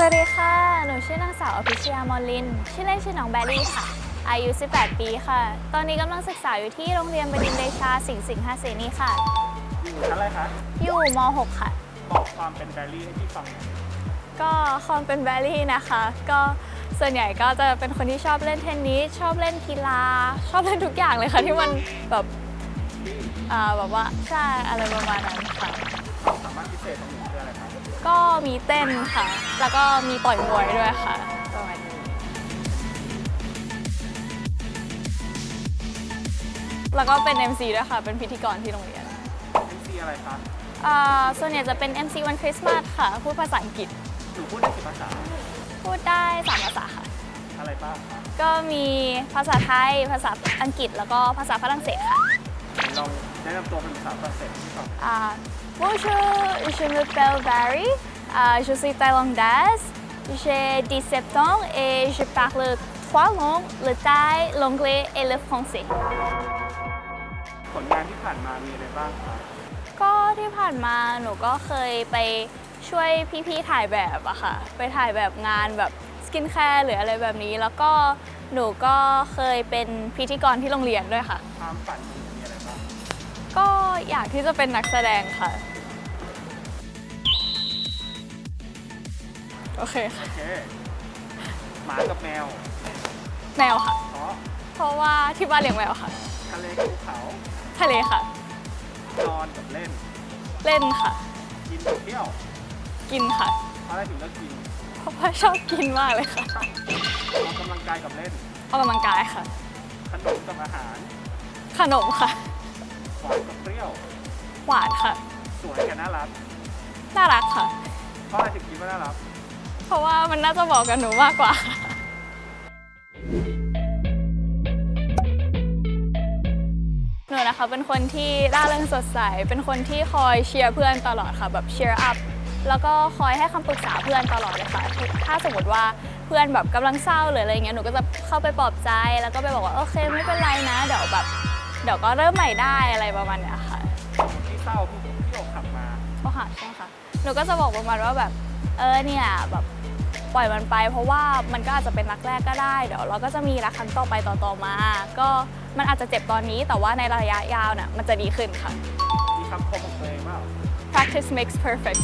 สวัสดีค่ะ หนูชื่อนางสาวอภิชยามอลิน ชื่อเล่นชื่อน้องแบลลี่ค่ะ อายุ 18 ปีค่ะ ตอนนี้กำลังศึกษาอยู่ที่โรงเรียนบดินทร์เดชา สิงห์สิงหาเสนีค่ะ อยู่ชั้นอะไรคะ อยู่ม .6 ค่ะ บอกความเป็นแบรี่ให้พี่ฟังหน่อยก็ความเป็นแบลลี่นะคะ ก็ส่วนใหญ่ก็จะเป็นคนที่ชอบเล่นเทนนิส ชอบเล่นกีฬา ชอบเล่นทุกอย่างเลยค่ะที่มันแบบอ่าแบบว่าใช่อะไรประมาณนั้นค่ะ มีเต้นค่ะ แล้วก็มีต่อยมวยด้วยค่ะประมาณนี้แล้วก็เป็น MC ด้วยค่ะ เป็นพิธีกรที่โรงเรียนเอ็นซีอะไรคะอ่าส่วนใหญ่จะเป็น MC วันคริสต์มาสค่ะ พูดภาษาอังกฤษ หนูพูดได้กี่ภาษา พูดได้สามภาษาค่ะ อะไรบ้างคะก็มีภาษาไทย ภาษาอังกฤษ แล้วก็ภาษาฝรั่งเศสค่ะลองแนะนำตัวเป็นภาษาฝรั่งเศสให้พี่ฟัง อ่า Bonjour je m'appelle Barry Ah, je suis thaïlandaise j'ai 17 ans et je parle trois langues le thaï l'anglais et le français ผลงานที่ผ่านมามีอะไรบ้างคะก็ที่ผ่านมาหนูก็เคยไปช่วยพี่ๆถ่ายแบบอะค่ะ ไปถ่ายแบบงานแบบสกินแคร์หรืออะไรแบบนี้ แล้วก็หนูก็เคยเป็นพิธีกรที่โรงเรียนด้วยค่ะ ความฝันของหนูมีอะไรบ้าง ก็อยากที่จะเป็นนักแสดงค่ะ โอเคค่ะ โอเค หมากับแมวแมวค่ะ เพราะเพราะว่าที่บ้านเลี้ยงแมวค่ะ ทะเลกับภูเขาทะเลค่ะ นอนกับเล่น เล่นค่ะ กินกับเที่ยวกินค่ะ เพราะอะไรถึงเลือกกินเพราะว่าชอบกินมากเลยค่ะออกกำลังกายกับเล่น ออกกำลังกายค่ะ ขนมกับอาหารขนมค่ะ หวานกับเปรี้ยว หวานค่ะ สวยกับน่ารัก น่ารักค่ะ เพราะอะไรถึงคิดว่าน่ารัก เพราะว่ามันน่าจะเหมาะกับหนูมากกว่าค่ะหนูนะคะเป็นคนที่ร่าเริงสดใส เป็นคนที่คอยเชียร์เพื่อนตลอดค่ะแบบเชียร์อัพแล้วก็คอยให้คำปรึกษาเพื่อนตลอดเลยค่ะ ถ้าสมมติว่าเพื่อนแบบกำลังเศร้าหรืออะไรเงี้ย หนูก็จะเข้าไปปลอบใจ แล้วก็ไปบอกว่าโอเคไม่เป็นไรนะ เดี๋ยวแบบเดี๋ยวก็เริ่มใหม่ได้อะไรประมาณเนี้ยค่ะที่เศร้าพี่พี่อกขับมาเขาหาใช่ไหมคะ หนูก็จะบอกประมาณว่าแบบ เออเนี่ยแบบปล่อยมันไป เพราะว่ามันก็อาจจะเป็นรักแรกก็ได้เดี๋ยวเราก็จะมีรักครั้งต่อไปต่อๆมา ก็มันอาจจะเจ็บตอนนี้แต่ว่าในระยะยาวน่ะมันจะดีขึ้นค่ะ มีคำคมของตัวเองเปล่า practice makes perfect